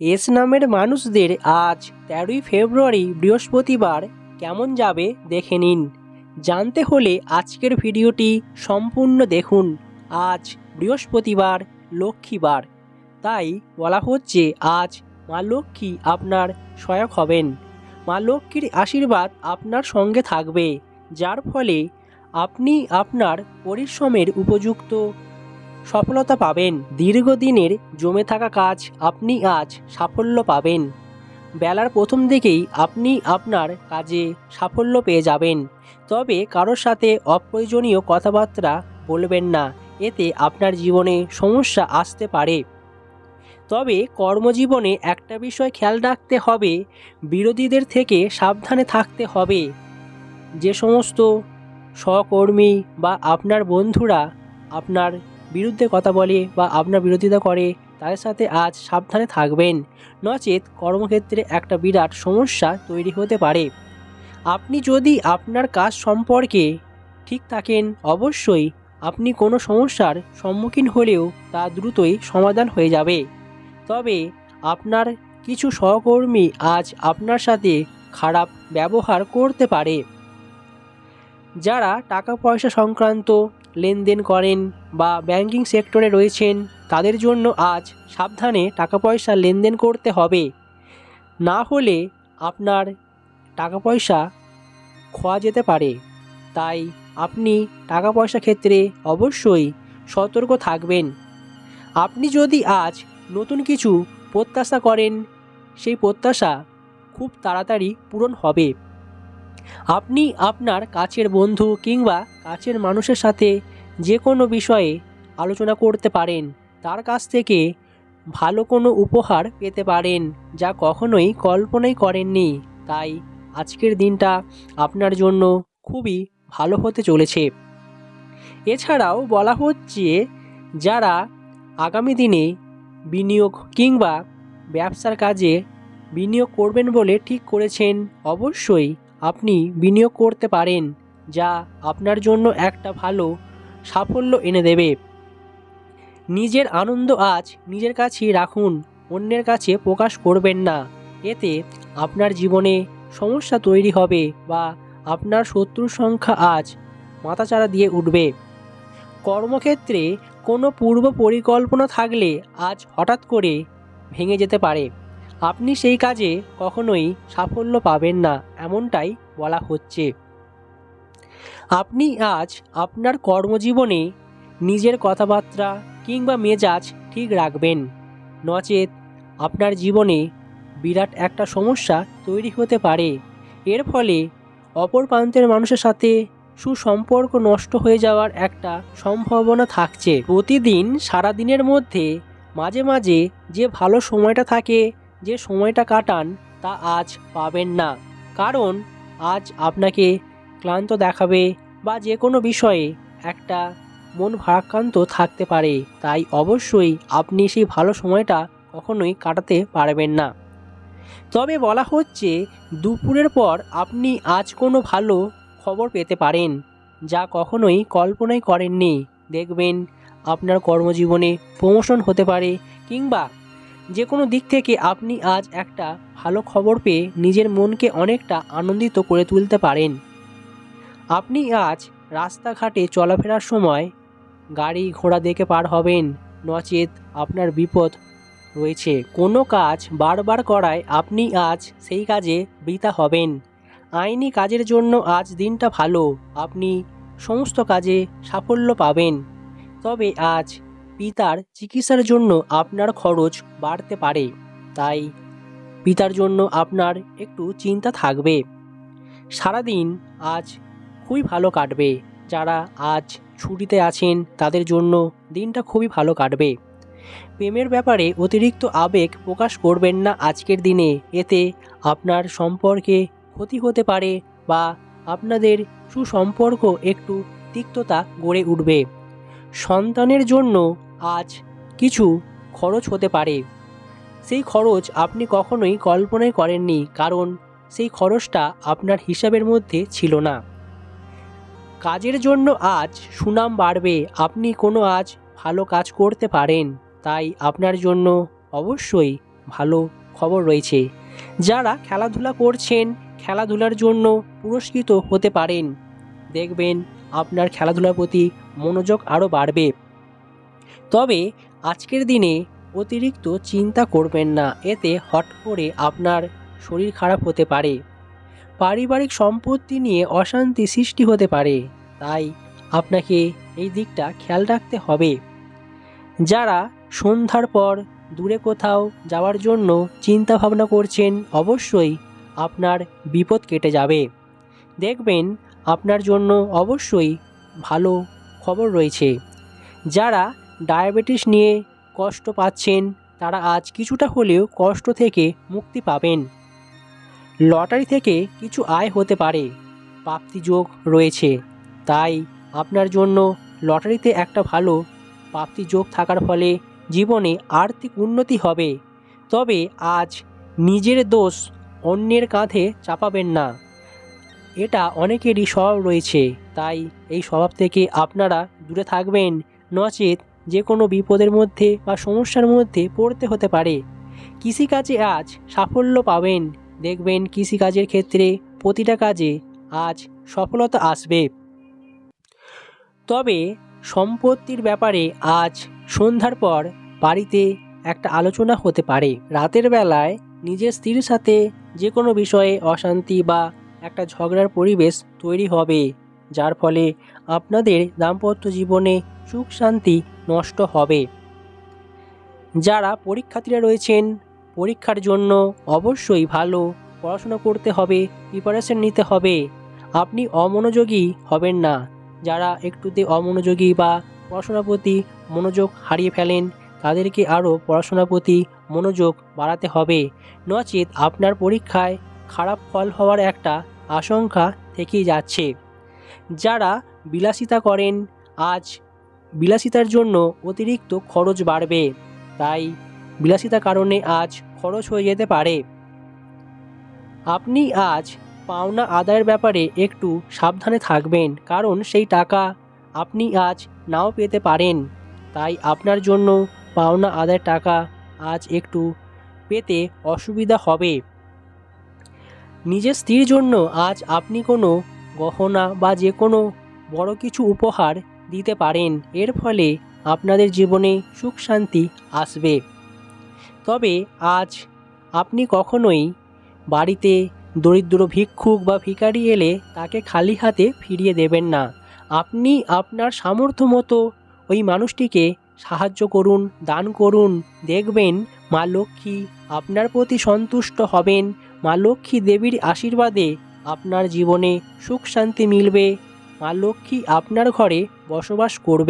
S নামের মানুষদের আজ তেরোই ফেব্রুয়ারি বৃহস্পতিবার কেমন যাবে দেখে নিন। জানতে হলে আজকের ভিডিওটি সম্পূর্ণ দেখুন। আজ বৃহস্পতিবার, লক্ষ্মীবার। তাই বলা হচ্ছে আজ মা লক্ষ্মী আপনার সহায়ক হবেন। মা লক্ষ্মীর আশীর্বাদ আপনার সঙ্গে থাকবে, যার ফলে আপনি আপনার পরিশ্রমের উপযুক্ত সফলতা পাবেন। দীর্ঘদিনের জমে থাকা কাজ আপনি আজ সাফল্য পাবেন। বেলার প্রথম দিকেই আপনি আপনার কাজে সাফল্য পেয়ে যাবেন। তবে কারোর সাথে অপ্রয়োজনীয় কথাবার্তা বলবেন না। এতে আপনার জীবনে সমস্যা আসতে পারে। তবে কর্মজীবনে একটা বিষয় খেয়াল রাখতে হবে। বিরোধীদের থেকে সাবধানে থাকতে হবে। যে সমস্ত সহকর্মী বা আপনার বন্ধুরা আপনার বিরুদ্ধে কথা বলে বা আপনার বিরোধিতা করে তাদের সাথে আজ সাবধানে থাকবেন। নচেত কর্মক্ষেত্রে একটা বিরাট সমস্যা তৈরি হতে পারে। আপনি যদি আপনার কাজ সম্পর্কে ঠিক থাকেন, অবশ্যই আপনি কোনো সমস্যার সম্মুখীন হলেও তা দ্রুতই সমাধান হয়ে যাবে। তবে আপনার কিছু সহকর্মী আজ আপনার সাথে খারাপ ব্যবহার করতে পারে। যারা টাকা পয়সা সংক্রান্ত লেনদেন করেন বা ব্যাংকিং সেক্টরে রয়েছেন, তাদের জন্য আজ সাবধানে টাকা পয়সা লেনদেন করতে হবে। না হলে আপনার টাকা পয়সা খোয়া যেতে পারে। তাই আপনি টাকা পয়সা ক্ষেত্রে অবশ্যই সতর্ক থাকবেন। আপনি যদি আজ নতুন কিছু প্রত্যাশা করেন, সেই প্রত্যাশা খুব তাড়াতাড়ি পূরণ হবে। আপনি আপনার কাছের বন্ধু কিংবা কাছের মানুষের সাথে যে কোনো বিষয়ে আলোচনা করতে পারেন। তার কাছ থেকে ভালো কোনো উপহার পেতে পারেন, যা কখনোই কল্পনাই করেননি। তাই আজকের দিনটা আপনার জন্য খুবই ভালো হতে চলেছে। এছাড়াও বলা হচ্ছে যারা আগামী দিনে বিনিয়োগ কিংবা ব্যবসার কাজে বিনিয়োগ করবেন বলে ঠিক করেছেন, অবশ্যই আপনি বিনিয়োগ করতে পারেন, যা আপনার জন্য একটা ভালো সাফল্য এনে দেবে। নিজের আনন্দ আজ নিজের কাছেই রাখুন, অন্যের কাছে প্রকাশ করবেন না। এতে আপনার জীবনে সমস্যা তৈরি হবে বা আপনার শত্রুর সংখ্যা আজ মাথাচাড়া দিয়ে উঠবে। কর্মক্ষেত্রে কোনো পূর্ব পরিকল্পনা থাকলে আজ হঠাৎ করে ভেঙে যেতে পারে। আপনি সেই কাজে কখনোই সাফল্য পাবেন না, এমনটাই বলা হচ্ছে। আপনি আজ আপনার কর্মজীবনে নিজের কথাবার্তা কিংবা মেজাজ ঠিক রাখবেন। নচেত আপনার জীবনে বিরাট একটা সমস্যা তৈরি হতে পারে। এর ফলে অপর প্রান্তের মানুষের সাথে সুসম্পর্ক নষ্ট হয়ে যাওয়ার একটা সম্ভাবনা থাকছে। প্রতিদিন সারাদিনের মধ্যে মাঝে মাঝে যে ভালো সময়টা থাকে যে সময়টা কাটান, তা আজ পাবেন না। কারণ আজ আপনাকে ক্লান্ত দেখাবে বা যে কোনো বিষয়ে একটা মন ভারাক্রান্ত থাকতে পারে। তাই অবশ্যই আপনি সেই ভালো সময়টা কখনোই কাটাতে পারবেন না। তবে বলা হচ্ছে, দুপুরের পর আপনি আজ কোনো ভালো খবর পেতে পারেন, যা কখনোই কল্পনাই করেননি। দেখবেন আপনার কর্মজীবনে প্রমোশন হতে পারে, কিংবা যে কোনো দিক থেকে আপনি আজ একটা ভালো খবর পেয়ে নিজের মনকে অনেকটা আনন্দিত করে তুলতে পারেন। আপনি আজ রাস্তাঘাটে চলাফেরার সময় গাড়ি ঘোড়া দেখে পার হবেন, নচেত আপনার বিপদ রয়েছে। কোনো কাজ বারবার করায় আপনি আজ সেই কাজে বৃথা হবেন। আইনি কাজের জন্য আজ দিনটা ভালো, আপনি সমস্ত কাজে সাফল্য পাবেন। তবে আজ পিতার চিকিৎসার জন্য আপনার খরচ বাড়তে পারে। তাই পিতার জন্য আপনার একটু চিন্তা থাকবে। সারাদিন আজ খুবই ভালো কাটবে। যারা আজ ছুটিতে আছেন, তাদের জন্য দিনটা খুবই ভালো কাটবে। প্রেমের ব্যাপারে অতিরিক্ত আবেগ প্রকাশ করবেন না আজকের দিনে। এতে আপনার সম্পর্কে ক্ষতি হতে পারে বা আপনাদের সুসম্পর্ক একটু তিক্ততা গড়ে উঠবে। সন্তানের জন্য আজ কিছু খরচ হতে পারে। সেই খরচ আপনি কখনোই কল্পনাই করেননি, কারণ সেই খরচটা আপনার হিসাবের মধ্যে ছিল না। কাজের জন্য আজ সুনাম বাড়বে, আপনি কোনো আজ ভালো কাজ করতে পারেন, তাই আপনার জন্য অবশ্যই ভালো খবর রয়েছে। যারা খেলাধুলা করছেন, খেলাধুলার জন্য পুরস্কৃত হতে পারেন। দেখবেন আপনার খেলাধুলার প্রতি মনোযোগ আরও বাড়বে। তবে আজকের দিনে অতিরিক্ত চিন্তা করবেন না, এতে হট করে আপনার শরীর খারাপ হতে পারে। পারিবারিক সম্পত্তি নিয়ে অশান্তি সৃষ্টি হতে পারে, তাই আপনাকে এই দিকটা খেয়াল রাখতে হবে। যারা সন্ধ্যার পর দূরে কোথাও যাওয়ার জন্য চিন্তা ভাবনা করছেন, অবশ্যই আপনার বিপদ কেটে যাবে। দেখবেন আপনার জন্য অবশ্যই ভালো খবর রয়েছে। যারা ডায়াবেটিস নিয়ে কষ্ট পাচ্ছেন, তারা আজ কিছুটা হলেও কষ্ট থেকে মুক্তি পাবেন। লটারি থেকে কিছু আয় হতে পারে প্রাপ্তিযোগ রয়েছে। তাই আপনার জন্য লটারিতে একটা ভালো প্রাপ্তিযোগ থাকার ফলে জীবনে আর্থিক উন্নতি হবে। তবে আজ নিজের দোষ অন্যের কাঁধে চাপাবেন না। এটা অনেকেরই স্বভাব রয়েছে, তাই এই স্বভাব থেকে আপনারা দূরে থাকবেন, নচেত যে কোনো বিপদের মধ্যে বা সমস্যার মধ্যে পড়তে হতে পারে। কৃষিকাজে আজ সাফল্য পাবেন। দেখবেন কৃষিকাজের ক্ষেত্রে প্রতিটা কাজে আজ সফলতা আসবে। তবে সম্পত্তির ব্যাপারে আজ সন্ধ্যার পর বাড়িতে একটা আলোচনা হতে পারে। রাতের বেলায় নিজের স্ত্রীর সাথে যে কোনো বিষয়ে অশান্তি বা একটা ঝগড়ার পরিবেশ তৈরি হবে। যার ফলে আপনাদের দাম্পত্য জীবনে সুখ শান্তি নষ্ট হবে। যারা পরীক্ষার্থীরা রয়েছেন, পরীক্ষার জন্য অবশ্যই ভালো পড়াশোনা করতে হবে প্রিপারেশন নিতে হবে। আপনি অমনোযোগী হবেন না। যারা একটুতে অমনোযোগী বা পড়াশোনার প্রতি মনোযোগ হারিয়ে ফেলেন, তাদেরকে আরও পড়াশোনার প্রতি মনোযোগ বাড়াতে হবে। নচেত আপনার পরীক্ষায় খারাপ ফল হওয়ার একটা আশঙ্কা থেকেই যাচ্ছে। যারা বিলাসিতা করেন, আজ বিলাসিতার জন্য অতিরিক্ত খরচ বাড়বে। তাই বিলাসিতার কারণে আজ খরচ হয়ে যেতে পারে। আপনি আজ পাওনা আদায়ের ব্যাপারে একটু সাবধানে থাকবেন, কারণ সেই টাকা আপনি আজ নাও পেতে পারেন। তাই আপনার জন্য পাওনা আদায়ের টাকা আজ একটু পেতে অসুবিধা হবে। নিজের স্ত্রীর জন্য আজ আপনি কোনো গহনা বা যে কোনো বড় কিছু উপহার দিতে পারেন। এর ফলে আপনাদের জীবনে সুখ শান্তি আসবে। তবে আজ আপনি কখনোই বাড়িতে দরিদ্র ভিক্ষুক বা ভিকারি এলে তাকে খালি হাতে ফিরিয়ে দেবেন না। আপনি আপনার সামর্থ্য মতো ওই মানুষটিকে সাহায্য করুন, দান করুন। দেখবেন মা লক্ষ্মী আপনার প্রতি সন্তুষ্ট হবেন। মা লক্ষ্মী দেবীর আশীর্বাদে আপনার জীবনে সুখ শান্তি মিলবে। মা লক্ষ্মী আপনার ঘরে বসবাস করবে।